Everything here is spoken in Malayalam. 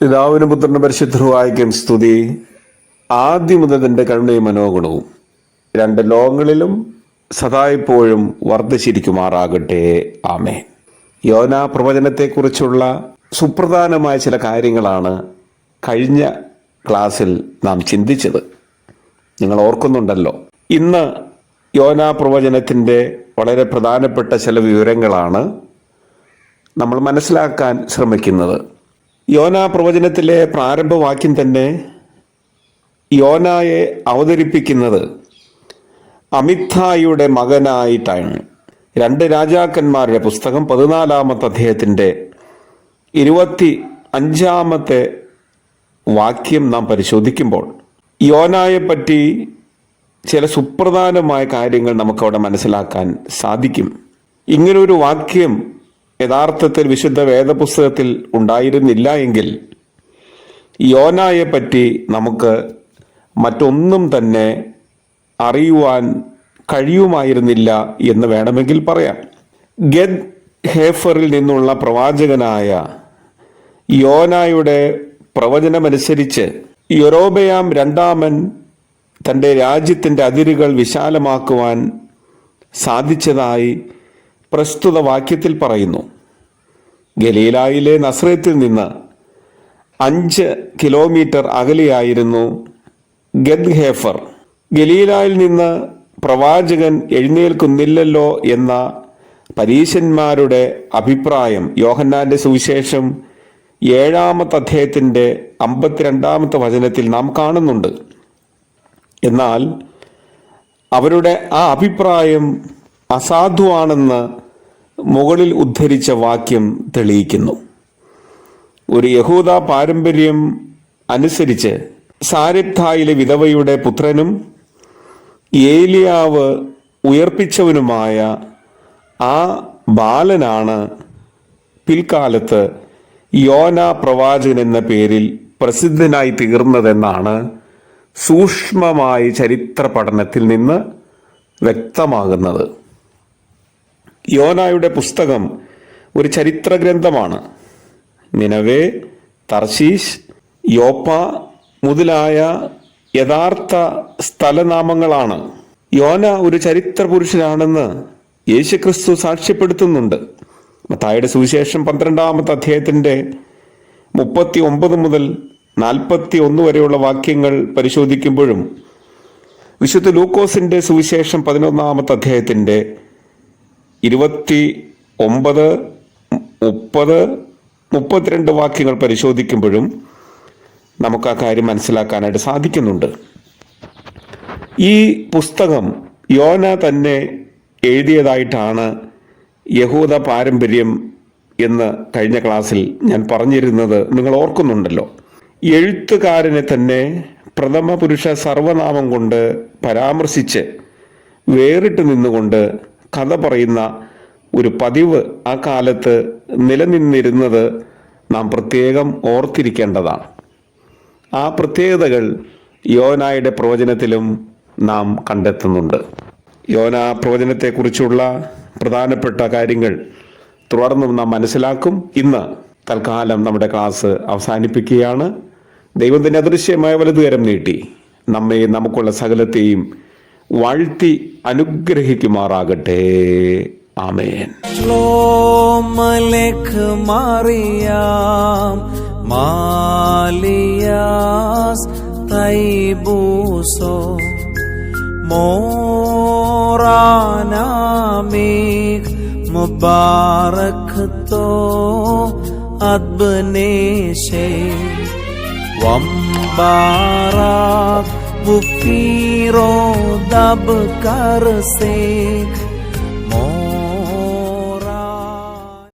പിതാവിനും പുത്രനും പരിശുദ്ധരുവായിക്കും സ്തുതി. ആദ്യം മുതൽ കരുണയും മനോഗുണവും രണ്ട് ലോകങ്ങളിലും സദായിപ്പോഴും വർദ്ധിച്ചിരിക്കുമാറാകട്ടെ. ആമേ യോന പ്രവചനത്തെക്കുറിച്ചുള്ള സുപ്രധാനമായ ചില കാര്യങ്ങളാണ് കഴിഞ്ഞ ക്ലാസ്സിൽ നാം ചിന്തിച്ചത്. നിങ്ങൾ ഓർക്കുന്നുണ്ടല്ലോ. ഇന്ന് യോന പ്രവചനത്തിന്റെ വളരെ പ്രധാനപ്പെട്ട ചില വിവരങ്ങളാണ് നമ്മൾ മനസ്സിലാക്കാൻ ശ്രമിക്കുന്നത്. യോന പ്രവചനത്തിലെ പ്രാരംഭവാക്യം തന്നെ യോനായെ അവതരിപ്പിക്കുന്നത് അമിത്തായിയുടെ മകനായിട്ടാണ്. രണ്ട് രാജാക്കന്മാരുടെ പുസ്തകം പതിനാലാമത്തെ അദ്ദേഹത്തിന്റെ ഇരുപത്തി അഞ്ചാമത്തെ വാക്യം നാം പരിശോധിക്കുമ്പോൾ യോനായെ പറ്റി ചില സുപ്രധാനമായ കാര്യങ്ങൾ നമുക്കവിടെ മനസ്സിലാക്കാൻ സാധിക്കും. ഇങ്ങനൊരു വാക്യം യഥാർത്ഥത്തിൽ വിശുദ്ധ വേദപുസ്തകത്തിൽ ഉണ്ടായിരുന്നില്ല എങ്കിൽ യോനായെ പറ്റി നമുക്ക് മറ്റൊന്നും തന്നെ അറിയുവാൻ കഴിയുമായിരുന്നില്ല എന്ന് വേണമെങ്കിൽ പറയാം. ഗദ് ഹേഫറിൽ നിന്നുള്ള പ്രവാചകനായ യോനായുടെ പ്രവചനമനുസരിച്ച് യൊറോബയാം രണ്ടാമൻ തന്റെ രാജ്യത്തിന്റെ അതിരുകൾ വിശാലമാക്കുവാൻ സാധിച്ചതായി പ്രസ്തുത വാക്യത്തിൽ പറയുന്നു. ഗലീലായിലെ നസ്രത്തിൽ നിന്ന് അഞ്ച് കിലോമീറ്റർ അകലെയായിരുന്നു ഗദ്ഹേഫർ. ഗലീലായിൽ നിന്ന് പ്രവാചകൻ എഴുന്നേൽക്കുന്നില്ലല്ലോ എന്ന പരീശന്മാരുടെ അഭിപ്രായം. യോഹന്നാന്റെ സുവിശേഷം ഏഴാമത്തെ അധ്യായത്തിന്റെ അമ്പത്തിരണ്ടാമത്തെ വചനത്തിൽ നാം കാണുന്നുണ്ട്. എന്നാൽ അവരുടെ ആ അഭിപ്രായം അസാധുവാണെന്ന് മുകളിൽ ഉദ്ധരിച്ച വാക്യം തെളിയിക്കുന്നു. ഒരു യഹൂദ പാരമ്പര്യം അനുസരിച്ച് സാരിപ്തായിലെ വിധവയുടെ പുത്രനും ഏലിയാവ് ഉയർപ്പിച്ചവനുമായ ആ ബാലനാണ് പിൽക്കാലത്ത് യോന പ്രവാചകൻ എന്ന പേരിൽ പ്രസിദ്ധനായി തീർന്നതെന്നാണ് സൂക്ഷ്മമായ ചരിത്ര പഠനത്തിൽ നിന്ന് വ്യക്തമാകുന്നത്. യോനായുടെ പുസ്തകം ഒരു ചരിത്ര ഗ്രന്ഥമാണ് നിനവേ തർശീഷ് യോപ്പ മുതലായ യഥാർത്ഥ സ്ഥലനാമങ്ങളാണ്. യോന ഒരു ചരിത്ര പുരുഷനാണെന്ന് യേശുക്രിസ്തു സാക്ഷ്യപ്പെടുത്തുന്നുണ്ട്. മത്തായുടെ സുവിശേഷം പന്ത്രണ്ടാമത്തെ അധ്യായത്തിന്റെ മുപ്പത്തി ഒമ്പത് മുതൽ നാൽപ്പത്തി ഒന്ന് വരെയുള്ള വാക്യങ്ങൾ പരിശോധിക്കുമ്പോഴും വിശുദ്ധ ലൂക്കോസിന്റെ സുവിശേഷം പതിനൊന്നാമത്തെ അധ്യായത്തിന്റെ ഇരുപത്തി ഒമ്പത് മുപ്പത് മുപ്പത്തിരണ്ട് വാക്യങ്ങൾ പരിശോധിക്കുമ്പോഴും നമുക്ക് ആ കാര്യം മനസ്സിലാക്കാനായിട്ട് സാധിക്കുന്നുണ്ട്. ഈ പുസ്തകം യോന തന്നെ എഴുതിയതായിട്ടാണ് യഹൂദ പാരമ്പര്യം എന്ന് കഴിഞ്ഞ ക്ലാസ്സിൽ ഞാൻ പറഞ്ഞിരുന്നത് നിങ്ങൾ ഓർക്കുന്നുണ്ടല്ലോ. എഴുത്തുകാരനെ തന്നെ പ്രഥമ പുരുഷ സർവനാമം കൊണ്ട് പരാമർശിച്ച് വേറിട്ട് നിന്നുകൊണ്ട് കഥ പറയുന്ന ഒരു പതിവ് ആ കാലത്ത് നിലനിന്നിരുന്നത് നാം പ്രത്യേകം ഓർത്തിരിക്കേണ്ടതാണ്. ആ പ്രത്യേകതകൾ യോനായുടെ പ്രവചനത്തിലും നാം കണ്ടെത്തുന്നുണ്ട്. യോന പ്രവചനത്തെക്കുറിച്ചുള്ള പ്രധാനപ്പെട്ട കാര്യങ്ങൾ തുടർന്നും നാം മനസ്സിലാക്കും. ഇന്ന് തൽക്കാലം നമ്മുടെ ക്ലാസ് അവസാനിപ്പിക്കുകയാണ്. ദൈവത്തിന്റെ അദൃശ്യമായ വലതുകരം നീട്ടി. നമ്മെ നമുക്കുള്ള സകലത്തെയും വാഴ്ത്തി അനുഗ്രഹിക്കുമാറാകട്ടെ ആമേൻ Shalom Alek Mariam Malias Taibuso Moranamik Mubarak जब पीरो दब कर से मौन